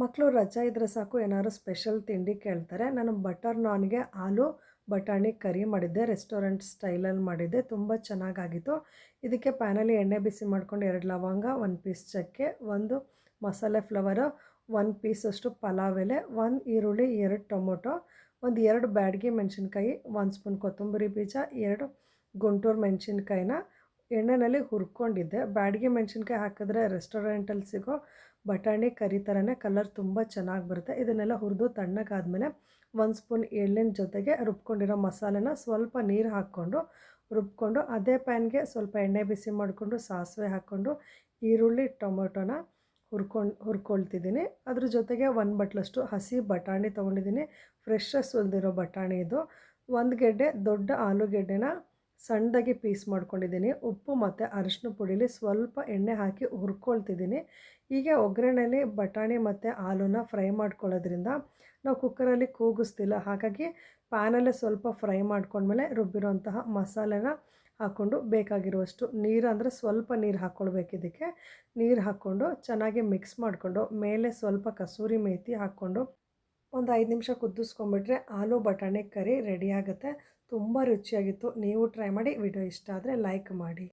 ಮಕ್ಕಳು ರಜಾ ಇದ್ದರೆ ಸಾಕು, ಏನಾದ್ರು ಸ್ಪೆಷಲ್ ತಿಂಡಿ ಕೇಳ್ತಾರೆ. ನಾನು ಬಟರ್ ನಾನ್ಗೆ ಆಲೂ ಬಟಾಣಿ ಕರಿ ಮಾಡಿದ್ದೆ ರೆಸ್ಟೋರೆಂಟ್ ಸ್ಟೈಲಲ್ಲಿ ಮಾಡಿದ್ದೆ, ತುಂಬ ಚೆನ್ನಾಗಾಗಿತ್ತು. ಇದಕ್ಕೆ ಪ್ಯಾನಲ್ಲಿ ಎಣ್ಣೆ ಬಿಸಿ ಮಾಡ್ಕೊಂಡು ಎರಡು ಲವಂಗ ಒಂದು ಪೀಸ್ ಚಕ್ಕೆ, ಒಂದು ಮಸಾಲೆ ಫ್ಲವರು ಒಂದು ಪೀಸಷ್ಟು ಪಲಾವ್ ಎಲೆ ಒಂದು ಈರುಳ್ಳಿ, ಎರಡು ಟೊಮೊಟೊ, ಒಂದು ಎರಡು ಬ್ಯಾಡ್ಗೆ ಮೆಣಸಿನ್ಕಾಯಿ ಒಂದು ಸ್ಪೂನ್ ಕೊತ್ತಂಬರಿ ಬೀಜ, ಎರಡು ಗುಂಟೂರು ಮೆಣಸಿನ್ಕಾಯಿನ ಎಣ್ಣೆಯಲ್ಲಿ ಹುರ್ಕೊಂಡಿದ್ದೆ. ಬ್ಯಾಡಿಗೆ ಮೆಣಸಿನ್ಕಾಯಿ ಹಾಕಿದ್ರೆ ರೆಸ್ಟೋರೆಂಟಲ್ಲಿ ಸಿಗೋ ಬಟಾಣಿ ಕರಿ ಥರನೇ ಕಲರ್ ತುಂಬ ಚೆನ್ನಾಗಿ ಬರುತ್ತೆ. ಇದನ್ನೆಲ್ಲ ಹುರಿದು ತಣ್ಣಗಾದ್ಮೇಲೆ ಒಂದು ಸ್ಪೂನ್ ಎಳ್ಳಿನ ಜೊತೆಗೆ ರುಬ್ಕೊಂಡಿರೋ ಮಸಾಲೆನ ಸ್ವಲ್ಪ ನೀರು ಹಾಕ್ಕೊಂಡು, ರುಬ್ಕೊಂಡು ಅದೇ ಪ್ಯಾನ್ಗೆ ಸ್ವಲ್ಪ ಎಣ್ಣೆ ಬಿಸಿ ಮಾಡಿಕೊಂಡು, ಸಾಸಿವೆ ಹಾಕ್ಕೊಂಡು, ಈರುಳ್ಳಿ, ಟೊಮೊಟೊನ ಹುರ್ಕೊಂಡು, ಹುರ್ಕೊಳ್ತಿದ್ದೀನಿ. ಅದ್ರ ಜೊತೆಗೆ ಒಂದು ಬಟ್ಲಷ್ಟು ಹಸಿ ಬಟಾಣಿ ತೊಗೊಂಡಿದ್ದೀನಿ. ಫ್ರೆಶಸ್ ಉಳಿದಿರೋ ಬಟಾಣಿ ಇದು. ಒಂದು ಗೆಡ್ಡೆ ದೊಡ್ಡ ಆಲೂಗೆಡ್ಡೆನ ಸಣ್ಣದಾಗಿ ಪೀಸ್ ಮಾಡ್ಕೊಂಡಿದ್ದೀನಿ. ಉಪ್ಪು ಮತ್ತು ಅರಿಶಿನ ಪುಡಿಲಿ ಸ್ವಲ್ಪ ಎಣ್ಣೆ ಹಾಕಿ ಹುರ್ಕೊಳ್ತಿದ್ದೀನಿ. ಹೀಗೆ ಒಗ್ಗರಣೆಯಲ್ಲಿ ಬಟಾಣಿ ಮತ್ತು ಆಲೂನ ಫ್ರೈ ಮಾಡ್ಕೊಳ್ಳೋದ್ರಿಂದ ನಾವು ಕುಕ್ಕರಲ್ಲಿ ಕೂಗಿಸ್ತಿಲ್ಲ. ಹಾಗಾಗಿ ಪ್ಯಾನಲ್ಲೇ ಸ್ವಲ್ಪ ಫ್ರೈ ಮಾಡ್ಕೊಂಡ್ಮೇಲೆ ರುಬ್ಬಿರೋಂತಹ ಮಸಾಲೆನ ಹಾಕ್ಕೊಂಡು ಬೇಕಾಗಿರುವಷ್ಟು ನೀರು ಅಂದರೆ ಸ್ವಲ್ಪ ನೀರು ಹಾಕ್ಕೊಳ್ಬೇಕು ಇದಕ್ಕೆ. ನೀರು ಹಾಕ್ಕೊಂಡು ಚೆನ್ನಾಗಿ ಮಿಕ್ಸ್ ಮಾಡಿಕೊಂಡು ಮೇಲೆ ಸ್ವಲ್ಪ ಕಸೂರಿ ಮೇತಿ ಹಾಕ್ಕೊಂಡು ಒಂದು ಐದು ನಿಮಿಷ ಕುದಿಸ್ಕೊಂಬಿಟ್ರೆ ಆಲೂ ಬಟಾಣಿ ಕರಿ ರೆಡಿ ಆಗುತ್ತೆ. ತುಂಬ ರುಚಿಯಾಗಿತ್ತು. ನೀವು ಟ್ರೈ ಮಾಡಿ. ವಿಡಿಯೋ ಇಷ್ಟ ಆದರೆ ಲೈಕ್ ಮಾಡಿ.